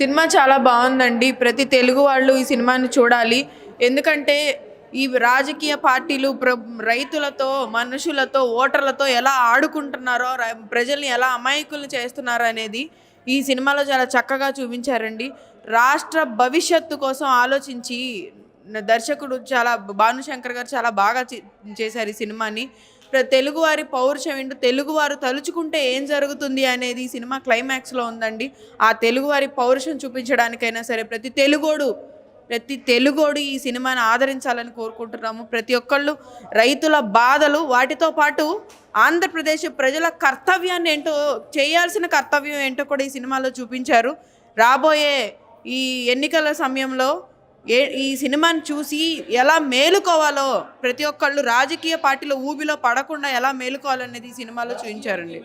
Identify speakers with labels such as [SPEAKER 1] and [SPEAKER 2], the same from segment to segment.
[SPEAKER 1] Cinema చాలా బాగుందండి. ప్రతి తెలుగు వాళ్ళు ఈ సినిమాని చూడాలి. ఎందుకంటే ఈ రాజకీయ పార్టీలు ప్ర రైతులతో మనుషులతో ఓటర్లతో ఎలా ఆడుకుంటున్నారో ప్రజల్ని ఎలా అమాయకులు చేస్తున్నారో అనేది ఈ సినిమాలో చాలా చక్కగా చూపించారండి. రాష్ట్ర భవిష్యత్తు కోసం ఆలోచించి దర్శకుడు చాలా భానుశంకర్ గారు చాలా బాగా చే- చేశారు ఈ సినిమాని. తెలుగువారి పౌరుషం ఏంటో తెలుగువారు తలుచుకుంటే ఏం జరుగుతుంది అనేది ఈ సినిమా క్లైమాక్స్లో ఉందండి. ఆ తెలుగువారి పౌరుషం చూపించడానికైనా సరే ప్రతి తెలుగోడు ప్రతి తెలుగోడు ఈ సినిమాను ఆదరించాలని కోరుకుంటున్నాము. ప్రతి ఒక్కళ్ళు రైతుల బాధలు వాటితో పాటు ఆంధ్రప్రదేశ్ ప్రజల కర్తవ్యాన్ని ఏంటో చేయాల్సిన కర్తవ్యం ఏంటో కూడా ఈ సినిమాలో చూపించారు. రాబోయే ఈ ఎన్నికల సమయంలో ఏ ఈ సినిమాని చూసి ఎలా మేలుకోవాలో ప్రతి ఒక్కళ్ళు రాజకీయ పార్టీలో ఊబిలో పడకుండా ఎలా మేలుకోవాలనేది ఈ సినిమాలో చూపించారండి.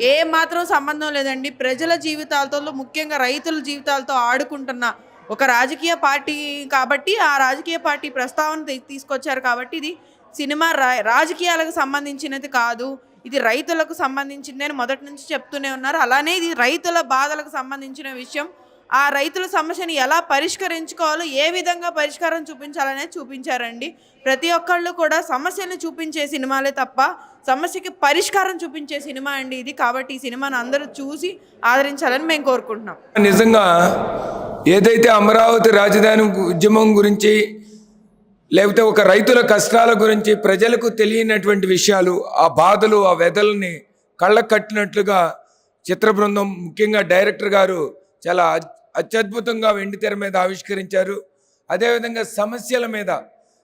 [SPEAKER 1] ఏ మాత్రం సంబంధం లేదండి. ప్రజల జీవితాలతో ముఖ్యంగా రైతుల జీవితాలతో ఆడుకుంటున్న ఒక రాజకీయ పార్టీ కాబట్టి ఆ రాజకీయ పార్టీ ప్రస్తావన తీసుకొచ్చారు కాబట్టి ఇది సినిమా రా- రాజకీయాలకు సంబంధించినది కాదు. ఇది రైతులకు సంబంధించింది అని మొదటి నుంచి చెప్తూనే ఉన్నారు. అలానే ఇది రైతుల బాధలకు సంబంధించిన విషయం. ఆ రైతుల సమస్యని ఎలా పరిష్కరించుకోవాలో ఏ విధంగా పరిష్కారం చూపించాలనేది చూపించారండి. ప్రతి ఒక్కళ్ళు కూడా సమస్యను చూపించే సినిమాలే తప్ప సమస్యకి పరిష్కారం చూపించే సినిమా అండి ఇది. కాబట్టి ఈ సినిమాను అందరూ చూసి ఆదరించాలని మేము కోరుకుంటున్నాం.
[SPEAKER 2] నిజంగా ఏదైతే అమరావతి రాజధాని ఉద్యమం గురించి లేకపోతే ఒక రైతుల కష్టాల గురించి ప్రజలకు తెలియనటువంటి విషయాలు ఆ బాధలు ఆ వెదల్ని కళ్ళకు కట్టినట్లుగా చిత్ర బృందం ముఖ్యంగా డైరెక్టర్ గారు చాలా అత్యద్భుతంగా వెండి తెర మీద ఆవిష్కరించారు. అదేవిధంగా సమస్యల మీద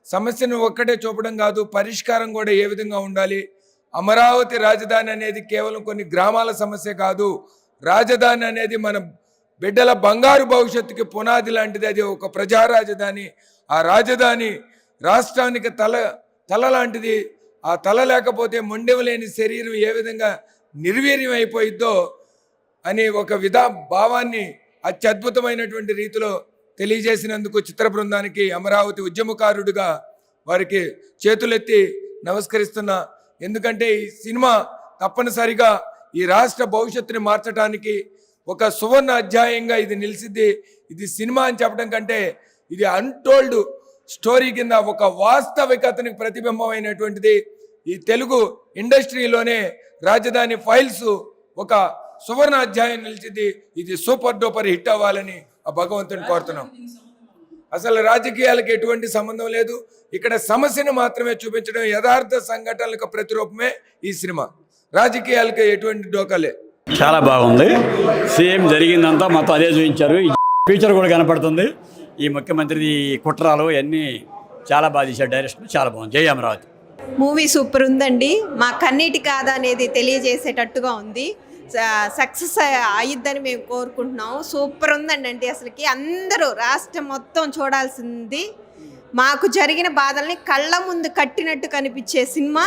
[SPEAKER 2] సమస్యను ఒక్కటే చూపడం కాదు పరిష్కారం కూడా ఏ విధంగా ఉండాలి? అమరావతి రాజధాని అనేది కేవలం కొన్ని గ్రామాల సమస్య కాదు. రాజధాని అనేది మన బిడ్డల బంగారు భవిష్యత్తుకి పునాది లాంటిది. అది ఒక ప్రజా రాజధాని. ఆ రాజధాని రాష్ట్రానికి తల తల లాంటిది. ఆ తల లేకపోతే మొండెవలేని శరీరం ఏ విధంగా నిర్వీర్యం అయిపోయిద్దో అనే ఒక విధా భావాన్ని అత్యద్భుతమైనటువంటి రీతిలో తెలియజేసినందుకు చిత్ర బృందానికి అమరావతి ఉద్యమకారుడిగా వారికి చేతులెత్తి నమస్కరిస్తున్నా ఎందుకంటే ఈ సినిమా తప్పనిసరిగా ఈ రాష్ట్ర భవిష్యత్తుని మార్చడానికి ఒక సువర్ణ అధ్యాయంగా ఇది నిలిచింది ఇది సినిమా అని చెప్పడం కంటే ఇది అన్టోల్డ్ స్టోరీ కింద ఒక వాస్తవికతని ప్రతిబింబమైనటువంటిది. ఈ తెలుగు ఇండస్ట్రీలోనే రాజధాని ఫైల్స్ ఒక సువర్ణ అధ్యాయం నిలిచింది. ఇది సూపర్ డూపర్ హిట్ అవ్వాలని ఆ భగవంతుని కోరుతున్నాం. అసలు రాజకీయాలకు ఎటువంటి సంబంధం లేదు. ఇక్కడ సమస్యను మాత్రమే చూపించడం యథార్థ సంఘటనలకు ప్రతిరూపమే ఈ సినిమా. రాజకీయాలకు ఎటువంటి డోకాలే
[SPEAKER 3] చాలా బాగుంది. సేమ్ జరిగిందంతా మొత్తం అదే చూపించారు. ఈ ఫ్యూచర్ కూడా కనపడుతుంది. ఈ ముఖ్యమంత్రి కుట్రాలు ఇవన్నీ చాలా బాగా తీశారు. డైరెక్షన్ చాలా బాగుంది. జై అమరావతి.
[SPEAKER 4] మూవీ సూపర్ ఉందండి. మా కన్నీటి కాద అనేది తెలియజేసేటట్టుగా ఉంది. సక్సెస్ అయ్యిద్దని మేము కోరుకుంటున్నాం సూపర్ ఉందండి అంటే అసలుకి. అందరూ రాష్ట్రం మొత్తం చూడాల్సింది. మాకు జరిగిన బాధల్ని కళ్ళ ముందు కట్టినట్టు కనిపించే సినిమా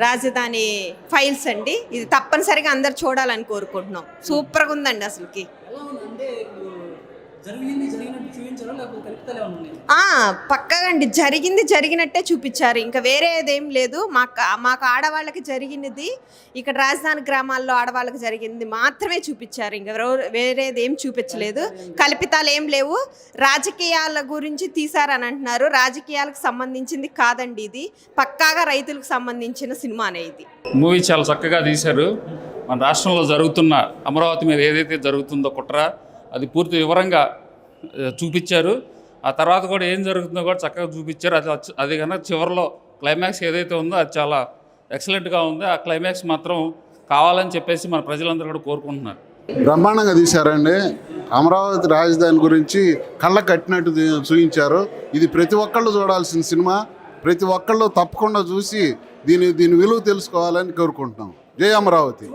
[SPEAKER 4] రాజధాని ఫైల్స్ అండి. ఇది తప్పనిసరిగా అందరు చూడాలని కోరుకుంటున్నాం. సూపర్గా ఉందండి అసలుకి. పక్కగా అండి జరిగింది జరిగినట్టే చూపించారు. ఇంకా వేరేదేం లేదు. మాకు మాకు ఆడవాళ్ళకి జరిగినది ఇక్కడ రాజధాని గ్రామాల్లో ఆడవాళ్ళకి జరిగింది మాత్రమే చూపించారు. ఇంకా వేరేది ఏం చూపించలేదు. కల్పితాలు ఏం లేవు. రాజకీయాల గురించి తీశారని అంటున్నారు. రాజకీయాలకు సంబంధించింది కాదండి ఇది. పక్కాగా రైతులకు సంబంధించిన సినిమానే ఇది.
[SPEAKER 5] మూవీ చాలా చక్కగా తీశారు. మన రాష్ట్రంలో జరుగుతున్న అమరావతి మీద ఏదైతే జరుగుతుందో కుట్ర అది పూర్తి వివరంగా చూపించారు. ఆ తర్వాత కూడా ఏం జరుగుతుందో కూడా చక్కగా చూపించారు. అది అది కన్నా చివరిలో క్లైమాక్స్ ఏదైతే ఉందో అది చాలా ఎక్సలెంట్గా ఉంది. ఆ క్లైమాక్స్ మాత్రం కావాలని చెప్పేసి మన ప్రజలందరూ కూడా కోరుకుంటున్నారు.
[SPEAKER 6] బ్రహ్మాండంగా తీశారండి. అమరావతి రాజధాని గురించి కళ్ళ కట్టినట్టు చూపించారు ఇది ప్రతి ఒక్కళ్ళు చూడాల్సిన సినిమా. ప్రతి ఒక్కళ్ళు తప్పకుండా చూసి దీని దీని విలువ తెలుసుకోవాలని కోరుకుంటున్నాం. జై అమరావతి.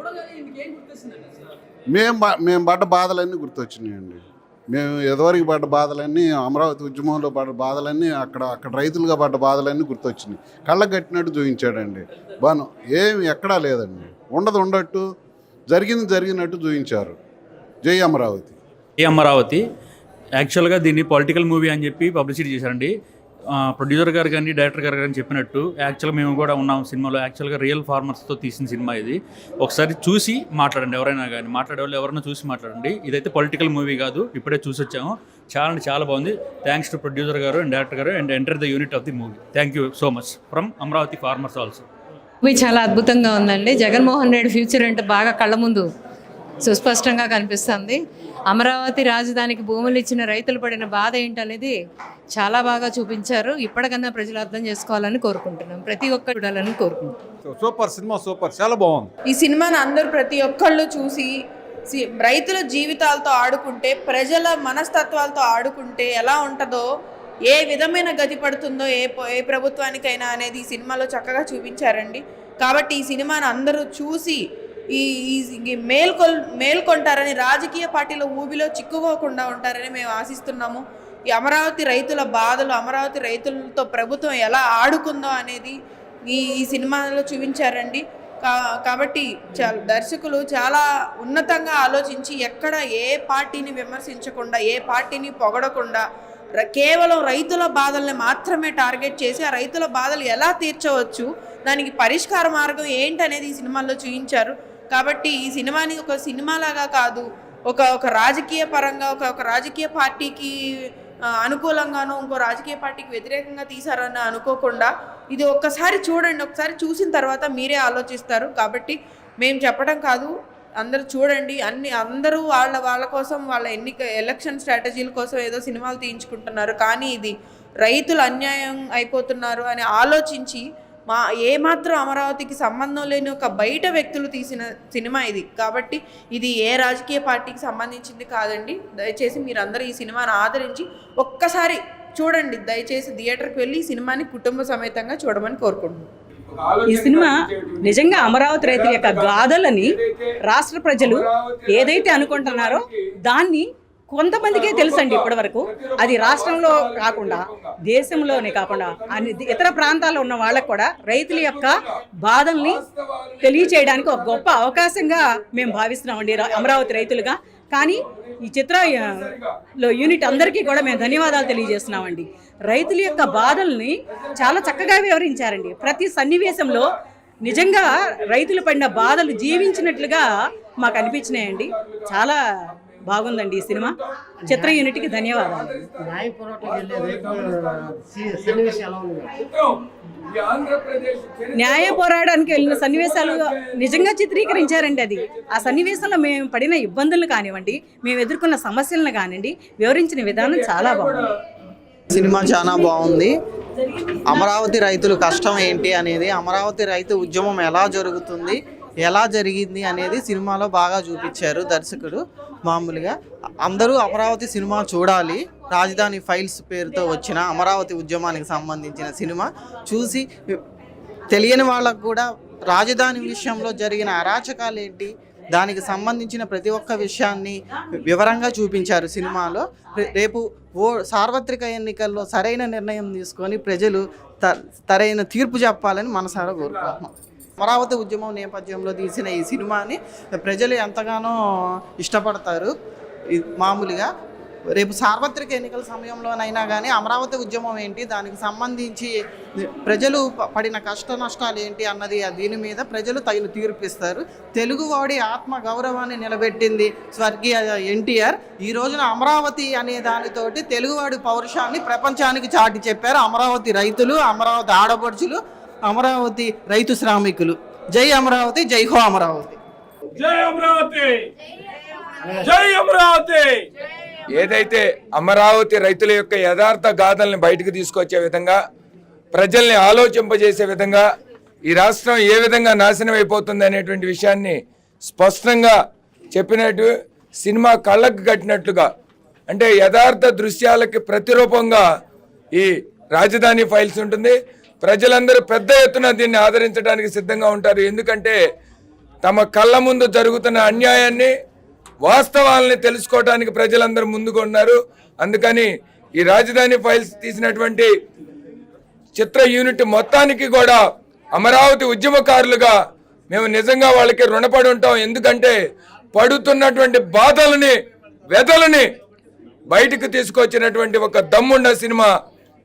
[SPEAKER 6] మేము బ- మేము పడ్డ బాధలన్నీ గుర్తొచ్చినాయండి. మేము ఎదవరికి పడ్డ బాధలన్నీ అమరావతి ఉద్యమంలో పడ్డ బాధలన్నీ అక్కడ అక్కడ రైతులుగా పడ్డ బాధలన్నీ గుర్తొచ్చినాయి. కళ్ళ కట్టినట్టు చూపించాడండి బాను ఏమి ఎక్కడా లేదండి. ఉండదు ఉండట్టు జరిగింది జరిగినట్టు చూపించారు జై అమరావతి.
[SPEAKER 7] జై అమరావతి. యాక్చువల్గా దీన్ని పొలిటికల్ మూవీ అని చెప్పి పబ్లిసిటీ చేశారండి. ప్రొడ్యూసర్ గారు కానీ డైరెక్టర్ గారు కానీ చెప్పినట్టు యాక్చువల్గా మేము కూడా ఉన్నాం సినిమాలో. యాక్చువల్గా రియల్ ఫార్మర్స్తో తీసిన సినిమా ఇది. ఒకసారి చూసి మాట్లాడండి ఎవరైనా కానీ. మాట్లాడే వాళ్ళు ఎవరైనా చూసి మాట్లాడండి. ఇదైతే పొలిటికల్ మూవీ కాదు. ఇప్పుడే చూసి వచ్చాము. చాలా అంటే చాలా బాగుంది. థ్యాంక్స్ టు ప్రొడ్యూసర్ గారు అండ్ డైరెక్టర్ గారు and entire unit of the movie thank you so much from Amaravati farmers also
[SPEAKER 8] movie చాలా అద్భుతంగా ఉందండి. జగన్మోహన్ రెడ్డి ఫ్యూచర్ అంటే బాగా కళ్ళ ముందు సుస్పష్టంగా కనిపిస్తుంది. అమరావతి రాజధానికి భూములు ఇచ్చిన రైతులు పడిన బాధ ఏంటనేది చాలా బాగా చూపించారు. ఇప్పటికన్నా ప్రజలు అర్థం చేసుకోవాలని కోరుకుంటున్నాం. ప్రతి ఒక్కరు చూడాలని కోరుకుంటున్నాం.
[SPEAKER 9] Super cinema super. చాలా బాగుంది.
[SPEAKER 1] ఈ సినిమాని అందరూ ప్రతి ఒక్కళ్ళు చూసి సి- రైతుల జీవితాలతో ఆడుకుంటే ప్రజల మనస్తత్వాలతో ఆడుకుంటే ఎలా ఉంటుందో ఏ విధమైన గతి పడుతుందో ఏ ప- ఏ ప్రభుత్వానికైనా అనేది ఈ సినిమాలో చక్కగా చూపించారండి. కాబట్టి ఈ సినిమాని అందరూ చూసి ఈ ఈ- మేల్కొల్ మేల్కొంటారని రాజకీయ పార్టీల ఊబిలో చిక్కుకోకుండా ఉంటారని మేము ఆశిస్తున్నాము. ఈ అమరావతి రైతుల బాధలు అమరావతి రైతులతో ప్రభుత్వం ఎలా ఆడుకుందో అనేది ఈ ఈ సినిమాలో చూపించారండి. కా కాబట్టి చాలా దర్శకులు చాలా ఉన్నతంగా ఆలోచించి ఎక్కడ ఏ పార్టీని విమర్శించకుండా ఏ పార్టీని పొగడకుండా కేవలం రైతుల బాధల్ని మాత్రమే టార్గెట్ చేసి ఆ రైతుల బాధలు ఎలా తీర్చవచ్చు దానికి పరిష్కార మార్గం ఏంటనేది ఈ సినిమాల్లో చూపించారు కాబట్టి ఈ సినిమాని ఒక సినిమాలాగా కాదు ఒక ఒక రాజకీయ పరంగా ఒక ఒక రాజకీయ పార్టీకి అనుకూలంగానో ఇంకో రాజకీయ పార్టీకి వ్యతిరేకంగా తీశారని అనుకోకుండా ఇది ఒక్కసారి చూడండి ఒకసారి చూసిన తర్వాత మీరే ఆలోచిస్తారు. కాబట్టి మేము చెప్పడం కాదు అందరూ చూడండి అన్ని అందరూ వాళ్ళ వాళ్ళ కోసం వాళ్ళ ఎన్నిక ఎలక్షన్ స్ట్రాటజీల కోసం ఏదో సినిమాలు తీయించుకుంటున్నారు. కానీ ఇది రైతులు అన్యాయం అయిపోతున్నారు అని ఆలోచించి మా ఏమాత్రం అమరావతికి సంబంధం లేని ఒక బయట వ్యక్తులు తీసిన సినిమా ఇది. కాబట్టి ఇది ఏ రాజకీయ పార్టీకి సంబంధించింది కాదండి. దయచేసి మీరందరూ ఈ సినిమాను ఆదరించి ఒక్కసారి చూడండి. దయచేసి థియేటర్కి వెళ్ళి ఈ సినిమాని కుటుంబ సమేతంగా చూడమని కోరుకుంటున్నాను
[SPEAKER 10] ఈ సినిమా నిజంగా అమరావతి రైతుల యొక్క గాథలని రాష్ట్ర ప్రజలు ఏదైతే అనుకుంటున్నారో దాన్ని కొంతమందికే తెలుసండి ఇప్పటి వరకు అది రాష్ట్రంలో కాకుండా దేశంలోనే కాకుండా అన్ని ఇతర ప్రాంతాల్లో ఉన్న వాళ్ళకు కూడా రైతుల యొక్క బాధల్ని తెలియచేయడానికి ఒక గొప్ప అవకాశంగా మేము భావిస్తున్నామండి అమరావతి రైతులుగా. కానీ ఈ చిత్ర లో యూనిట్ అందరికీ కూడా మేము ధన్యవాదాలు తెలియజేస్తున్నామండి. రైతుల యొక్క బాధల్ని చాలా చక్కగా వివరించారండి. ప్రతి సన్నివేశంలో నిజంగా రైతులు పడిన బాధలు జీవించినట్లుగా మాకు అనిపించినాయండి. చాలా బాగుందండి ఈ సినిమా. చిత్ర యూనిట్కి ధన్యవాదాలు. న్యాయ పోరాడానికి వెళ్ళిన సన్నివేశాలు నిజంగా చిత్రీకరించారండి అది. ఆ సన్నివేశంలో మేము పడిన ఇబ్బందులు కానివ్వండి మేము ఎదుర్కొన్న సమస్యలను కానివ్వండి వివరించిన విధానం చాలా బాగుంది.
[SPEAKER 11] సినిమా చాలా బాగుంది. అమరావతి రైతులు కష్టం ఏంటి అనేది అమరావతి రైతు ఉద్యమం ఎలా జరుగుతుంది ఎలా జరిగింది అనేది సినిమాలో బాగా చూపించారు దర్శకుడు మామూలుగా. అందరూ అమరావతి సినిమా చూడాలి. రాజధాని ఫైల్స్ పేరుతో వచ్చిన అమరావతి ఉద్యమానికి సంబంధించిన సినిమా చూసి తెలియని వాళ్ళకు కూడా రాజధాని విషయంలో జరిగిన అరాచకాలు ఏంటి దానికి సంబంధించిన ప్రతి ఒక్క విషయాన్ని వివరంగా చూపించారు సినిమాలో. రేపు ఓ సార్వత్రిక ఎన్నికల్లో సరైన నిర్ణయం తీసుకొని ప్రజలు త సరైన తీర్పు చెప్పాలని మనసారా కోరుకుంటున్నాం. అమరావతి ఉద్యమం నేపథ్యంలో తీసిన ఈ సినిమాని ప్రజలు ఎంతగానో ఇష్టపడతారు. మామూలుగా రేపు సార్వత్రిక ఎన్నికల సమయంలోనైనా కానీ అమరావతి ఉద్యమం ఏంటి దానికి సంబంధించి ప్రజలు ప- పడిన కష్ట నష్టాలు ఏంటి అన్నది దీని మీద ప్రజలు తగిన తీర్పిస్తారు తెలుగువాడి ఆత్మ గౌరవాన్ని నిలబెట్టింది స్వర్గీయ ఎన్టీఆర్. ఈ రోజున అమరావతి అనే దానితోటి తెలుగువాడి పౌరుషాన్ని ప్రపంచానికి చాటి చెప్పారు అమరావతి రైతులు అమరావతి ఆడపడుచులు. అమరావతి రైతు శ్రామికులు. జై అమరావతి జై హో అమరావతి.
[SPEAKER 2] జై అమరావతి. జై అమరావతి. ఏదైతే అమరావతి రైతుల యొక్క యథార్థ గాథల్ని బయటకు తీసుకొచ్చే విధంగా ప్రజల్ని ఆలోచింపజేసే విధంగా ఈ రాష్ట్రం ఏ విధంగా నాశనం అయిపోతుంది అనేటువంటి విషయాన్ని స్పష్టంగా చెప్పినట్టు సినిమా కళ్ళకు కట్టినట్లుగా అంటే యథార్థ దృశ్యాలకి ప్రతిరూపంగా ఈ రాజధాని ఫైల్స్ ఉంటుంది. ప్రజలందరూ పెద్ద ఎత్తున దీన్ని ఆదరించడానికి సిద్ధంగా ఉంటారు. ఎందుకంటే తమ కళ్ళ ముందు జరుగుతున్న అన్యాయాన్ని వాస్తవాలని తెలుసుకోవడానికి ప్రజలందరూ ముందుగా ఉన్నారు. అందుకని ఈ రాజధాని ఫైల్స్ తీసినటువంటి చిత్ర యూనిట్ మొత్తానికి కూడా అమరావతి ఉద్యమకారులుగా మేము నిజంగా వాళ్ళకి రుణపడి ఉంటాం. ఎందుకంటే పడుతున్నటువంటి బాధలని వెదలని బయటకు తీసుకొచ్చినటువంటి ఒక దమ్మున్న సినిమా.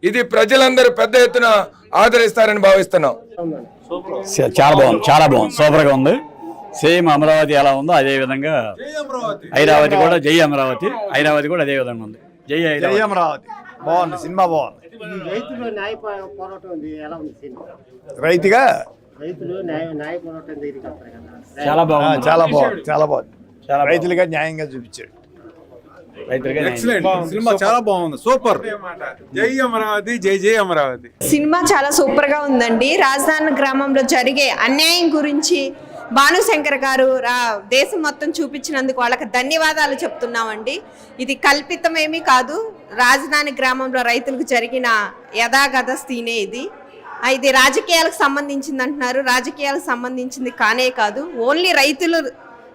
[SPEAKER 2] ఇది ప్రజలందరూ పెద్ద ఎత్తున ఆదరిస్తారని భావిస్తున్నాం.
[SPEAKER 3] చాలా బాగుంది చాలా బాగుంది. సూపర్గా ఉంది. సేమ్ అమరావతి ఎలా ఉందో అదే విధంగా ఐరావతి కూడా జై అమరావతి. ఐరావతి కూడా అదే విధంగా ఉంది. జై ఐరావతి
[SPEAKER 9] అమరావతి. బాగుంది సినిమా బాగుంది.
[SPEAKER 12] రైతులు న్యాయ పో- పోరాటం ఉంది ఎలా ఉంది సినిమా?
[SPEAKER 9] రైతుగా?
[SPEAKER 12] రైతులు న్యాయ పోరాటం
[SPEAKER 3] చాలా బాగుంది.
[SPEAKER 9] చాలా బాగుంది చాలా బాగుంది.
[SPEAKER 3] చాలా.
[SPEAKER 9] రైతులుగా న్యాయంగా చూపించాడు. సినిమా చాలా బాగుంది. సూపర్ జై అమరావతి జై జై అమరావతి.
[SPEAKER 4] సినిమా చాలా సూపర్గా ఉందండి. రాజధాని గ్రామంలో జరిగే అన్యాయం గురించి భానుశంకర్ గారు రా దేశం మొత్తం చూపించినందుకు వాళ్ళకి ధన్యవాదాలు చెప్తున్నామండి. ఇది కల్పితమేమీ కాదు. రాజధాని గ్రామంలో రైతులకు జరిగిన యథాగత స్థినే ఇది. ఇది రాజకీయాలకు సంబంధించింది అంటున్నారు రాజకీయాలకు సంబంధించింది కానే కాదు. ఓన్లీ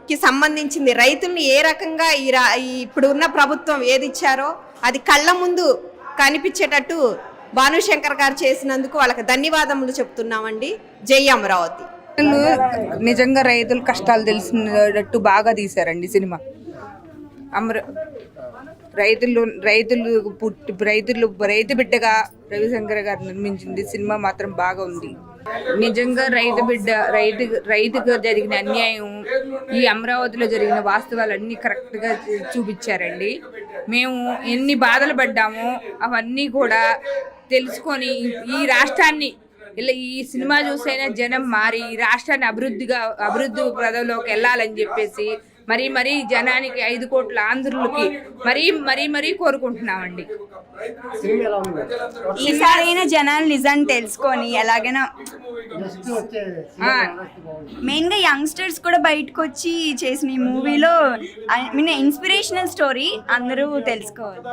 [SPEAKER 4] కి సంబంధించింది. రైతుల్ని ఏ రకంగా ఈ రా ఈ ఇప్పుడు ఉన్న ప్రభుత్వం ఏది ఇచ్చారో అది కళ్ళ ముందు కనిపించేటట్టు భానుశంకర్ గారు చేసినందుకు వాళ్ళకి ధన్యవాదములు చెప్తున్నామండి. జై అమరావతి.
[SPEAKER 13] నిజంగా రైతుల కష్టాలు తెలిసినట్టు బాగా తీశారండి సినిమా. అమర రైతులు రైతులు పుట్టి రైతులు రైతు బిడ్డగా రవిశంకర్ గారు నిర్మించింది సినిమా మాత్రం బాగా ఉంది నిజంగా రైతు బిడ్డ రైతు రైతుకు జరిగిన అన్యాయం ఈ అమరావతిలో జరిగిన వాస్తవాలన్నీ కరెక్ట్గా చూ- చూపించారండి. మేము ఎన్ని బాధలు పడ్డామో అవన్నీ కూడా తెలుసుకొని ఈ- ఈ రాష్ట్రాన్ని ఇలా ఈ సినిమా చూసైనా జనం మారి ఈ రాష్ట్రాన్ని అభివృద్ధిగా అభివృద్ధి ప్రదంలోకి వెళ్ళాలని చెప్పేసి మరీ మరీ జనానికి ఐదు కోట్ల ఆంధ్రులకి మరీ మరీ మరీ కోరుకుంటున్నామండి.
[SPEAKER 10] ఈసారైనా జనాలు నిజాన్ని తెలుసుకొని ఎలాగైనా మెయిన్గా యంగ్స్టర్స్ కూడా బయటకు వచ్చి చేసిన ఈ మూవీలో ఐ మీన్ ఇన్స్పిరేషనల్ స్టోరీ అందరూ తెలుసుకోవాలి.